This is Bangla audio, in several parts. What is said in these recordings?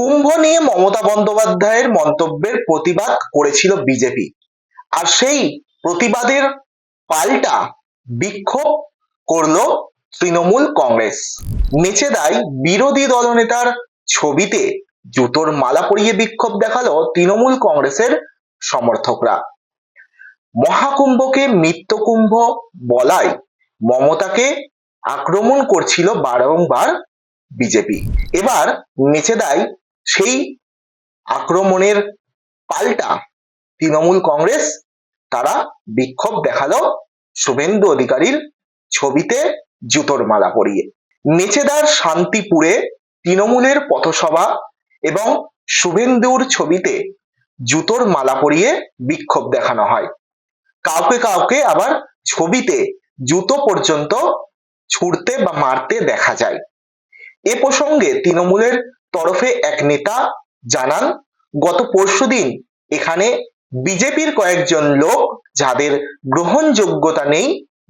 কুম্ভ নিয়ে মমতা বন্দ্যোপাধ্যায়ের মন্তব্যের প্রতিবাদ করেছিল বিজেপি। আর সেই প্রতিবাদের পাল্টা বিক্ষোভ করল তৃণমূল কংগ্রেস। মেচেদায় বিরোধী দলনেতার ছবিতে জুতোর মালা পরিয়ে বিক্ষোভ দেখাল তৃণমূল কংগ্রেসের সমর্থকরা। মহাকুম্ভকে মৃত্যুকুম্ভ বলায় মমতাকে আক্রমণ করছিল বারংবার বিজেপি। এবার মেচেদায় সেই আক্রমণের পাল্টা তৃণমূল কংগ্রেস তারা বিক্ষোভ দেখাল শুভেন্দু অধিকারীর ছবিতে জুতোর মালা পরিয়ে। মেচেদার শান্তিপুরে তৃণমূলের পথসভা এবং শুভেন্দুর ছবিতে জুতোর মালা পরিয়ে বিক্ষোভ দেখানো হয়। কাউকে কাউকে আবার ছবিতে জুতো পর্যন্ত ছুড়তে বা মারতে দেখা যায়। এ প্রসঙ্গে তৃণমূলের তরফে এক নেতা জানান, গত পরশুদিন এখানে বিজেপির কয়েকজন লোক যাদের গ্রহণযোগ্যতা নেই,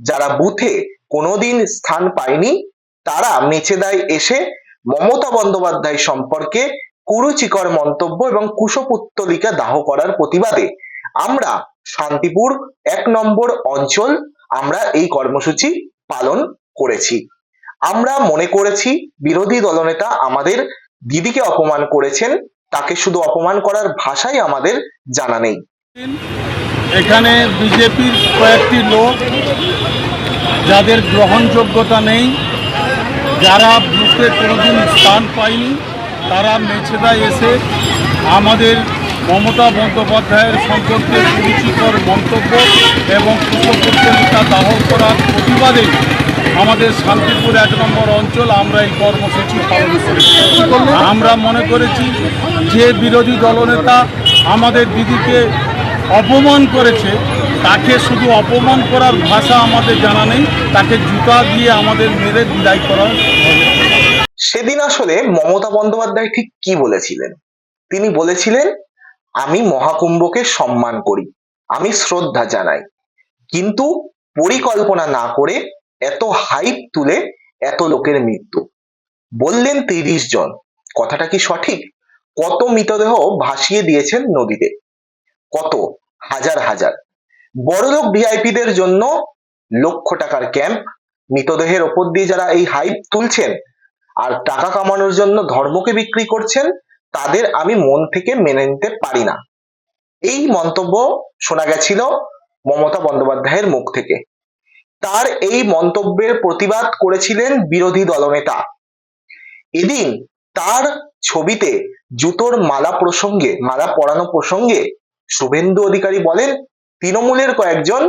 যারা বুথে কোনোদিন স্থান পায়নি, তারা মেচেদায় এসে মমতা বন্দ্যোপাধ্যায় সম্পর্কে কুরুচিকর মন্তব্য এবং কুশপুত্তলিকা দাহ করার প্রতিবাদে আমরা শান্তিপুর এক নম্বর অঞ্চল আমরা এই কর্মসূচি পালন করেছি। আমরা মনে করেছি বিরোধী দলনেতা আমাদের দিদিকে অপমান করেছেন, তাকে শুধু অপমান করার ভাষাই আমাদের জানা নেই। এখানে বিজেপির কয়েকটি লোক যাদের গ্রহণযোগ্যতা নেই, যারা বুথে কোনোদিন স্থান পায়নি, তারা মেছেদায় এসে আমাদের মমতা বন্দ্যোপাধ্যায়ের সম্পর্কে কুরুচিকর মন্তব্য এবং কুশপত্রিকা দাহ করার প্রতিবাদে আমাদের শান্তিপুর এক নম্বর অঞ্চল, আমরা এই কর্মসূচি পালন করেছি। আমরা মনে করেছি যে বিরোধী দলনেতা আমাদের দিদিকে অপমান করেছে, তাকে শুধু অপমান করার ভাষা আমাদের জানা নেই, তাকে জুতা দিয়ে আমাদের মেরে বিদায় করা সেদিন আসলে মমতা বন্দ্যোপাধ্যায় ঠিক কি বলেছিলেন? তিনি বলেছিলেন, আমি মহাকুম্ভকে সম্মান করি, আমি শ্রদ্ধা জানাই, কিন্তু পরিকল্পনা না করে এত হাইপ তুলে এত লোকের মৃত্যু। বললেন তিরিশ জন। কথাটা কি সঠিক? কত মৃতদেহ ভাসিয়ে দিয়েছেন নদীতে? কত? হাজার হাজার। বড়লোক ভিআইপিদের জন্য লক্ষ টাকার ক্যাম্প। মৃতদেহের ওপর দিয়ে যারা এই হাইপ তুলছেন আর টাকা কামানোর জন্য ধর্মকে বিক্রি করছেন, তাদের আমি মন থেকে মেনে নিতে পারি না। এই মন্তব্য শোনা গেছিল মমতা বন্দ্যোপাধ্যায়ের মুখ থেকে। তার এই মন্তব্যের প্রতিবাদ করেছিলেন বিরোধী দলনেতা। এদিন তার ছবিতে জুতোর মালা প্রসঙ্গে, মালা পরানো প্রসঙ্গে শুভেন্দু অধিকারী বলেন, তৃণমূলের কয়েকজন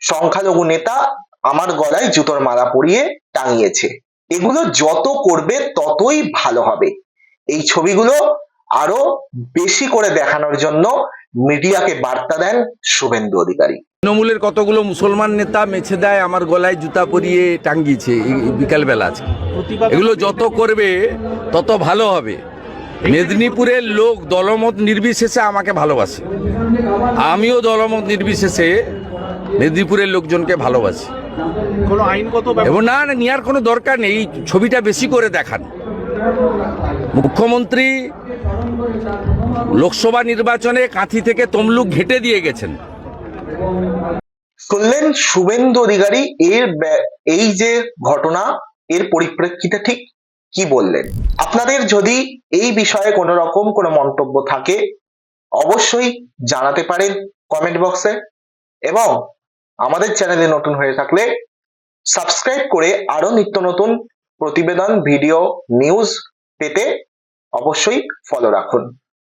সংখ্যালঘু নেতা আমার গলায় জুতোর মালা পরিয়ে টাঙিয়েছে। এগুলো যত করবে ততই ভালো হবে। এই ছবিগুলো আরও বেশি করে দেখানোর জন্য মিডিয়াকে বার্তা দেন শুভেন্দু অধিকারী। তৃণমূলের কতগুলো মুসলমান নেতা মেছে দেয় আমার গলায় জুতা পরিয়ে টাঙ্গিয়েছে বিকালবেলা আজকে। এগুলো যত করবে তত ভালো হবে। মেদিনীপুরের লোক দলমত নির্বিশেষে আমাকে ভালোবাসে। আমিও দলমত নির্বিশেষে মেদিনীপুরের লোকজনকে ভালোবাসি। কোনো আইনগত এবং না না নেওয়ার কোনো দরকার নেই এই ছবিটা বেশি করে দেখান। মুখ্যমন্ত্রী লোকসভা নির্বাচনে কাঁথি থেকে তমলুক ঘেটে দিয়ে গেছেন। শুনলেন শুভেন্দু অধিকারী, এর এই যে ঘটনা, এর পরিপ্রেক্ষিতে ঠিক কি বললেন? আপনাদের যদি এই বিষয়ে কোনো রকম কোনো মন্তব্য থাকে, অবশ্যই জানাতে পারেন কমেন্ট বক্সে এবং আমাদের চ্যানেলে নতুন হয়ে থাকলে সাবস্ক্রাইব করে আরও নিত্য নতুন প্রতিবেদন ভিডিও নিউজ পেতে অবশ্যই ফলো রাখুন।